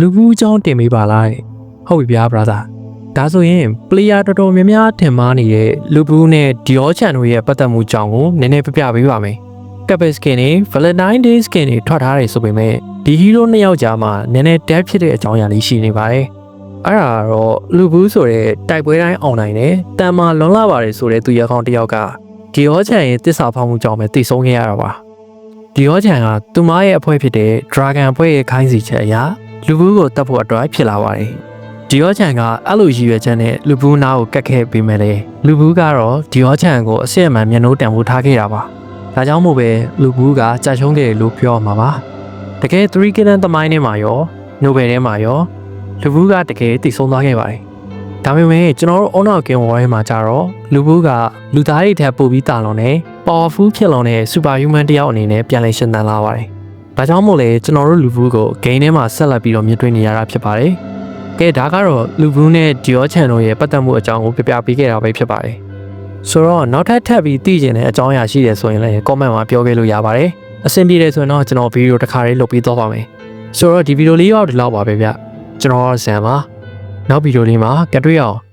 လူဘူးအကြောင်းတင်ပေးပါလားတဲ့ဟုတ်ပြီဗျာ brother ဒါဆိုရင် player တော်တော်များများထင်မှားနေတဲ့လူဘူးနဲ့ Dior Chan တို့ရဲ့ပတ်သက်မှုကြောင့်ကိုနည်းနည်းပြပြပေးပါမယ်ကပ်ပစ်စကင်တွေ Valentine Day skin တွေထွက်ထားတယ်ဆိုပေမဲ့ဒီ hero နှစ်ယောက်ကြားမှာနည်းနည်း depth ဖြစ်တဲ့အကြောင်းအရာလေးရှိနေပါတယ်အဲ့ဒါတော့လူဘူးဆိုတဲ့တိုက်ပွဲတိုင်းအောင်နိုင်တယ်တန်မာလွန်လာပါတယ်ဆိုတဲ့သူရကောင်တစ်ယောက်က Dior Chan ရဲ့တစ္ဆာဖောက်မှုကြောင့်ပဲတည်ဆုံးခဲ့ရတာပါဒီရောချန်ကသူမရဲ့အဖွဲ့ဖြစ်တဲ့ Dragon အဖွဲ့ရဲ့ခိုင်းစီချက်အရာ လူဘူးကိုတတ်ဖို့အတွက်ဖြစ်လာပါတယ်ဒီရောချန်ကအဲ့လိုရည်ရွယ်ချက်နဲ့လူဘူးနားကိုကတ်ခဲ့ပေးမယ်လေလူဘူးကတော့ဒီရောချန်ကိုအစစ်အမှန်မျက်နှိုးတန်ဖိုးထားခဲ့တာပါဒါကြောင့်မို့ပဲလူဘူးကကြာရှုံးခဲ့တယ်လို့ပြောမှာပါတကယ်3 Kingdom သမိုင်းထဲမှာရော Nobel ထဲမှာရောလူဘူးကတကယ်တည်ဆုံးသွားခဲ့ပါတယ်ဒါပေမဲ့ကျွန်တော်တို့ Honor Game War ထဲမှာကြတော့လူဘူးကလူသားတွေထက်ပိုပြီးတာလွန်တဲ့ powerful ဖြစ်လွန်တဲ့ superhuman တယောက်အနေနဲ့ပြန်လည်ရှင်သန်လာပါတယ်။ ဒါကြောင့်မို့လဲကျွန်တော်တို့လူဘူးကို game ထဲမှာဆက်လက်ပြီးတော့မြင်တွေ့နေရတာဖြစ်ပါတယ်။ကဲဒါကတော့လူဘူးနဲ့ Dior Channel ရဲ့ပတ်သက်မှုအကြောင်းကိုပြပြပေးခဲ့တာပဲဖြစ်ပါတယ်။ဆိုတော့နောက်ထပ်ထပ်ပြီးသိကျင်တဲ့အကြောင်းအရာရှိတယ်ဆိုရင်လည်း comment မှာပြောခဲ့လို့ရပါတယ်။အဆင်ပြေတယ်ဆိုရင်တော့ကျွန်တော်ဗီဒီယိုတစ်ခါလေးလုပ်ပြီးသွားပါမယ်။ဆိုတော့ဒီဗီဒီယိုလေးတော့ဒီလောက်ပါပဲဗျ။ကျွန်တော်ဇန်ပါ။နောက်ဗီဒီယိုလေးမှာကြတွေ့အောင်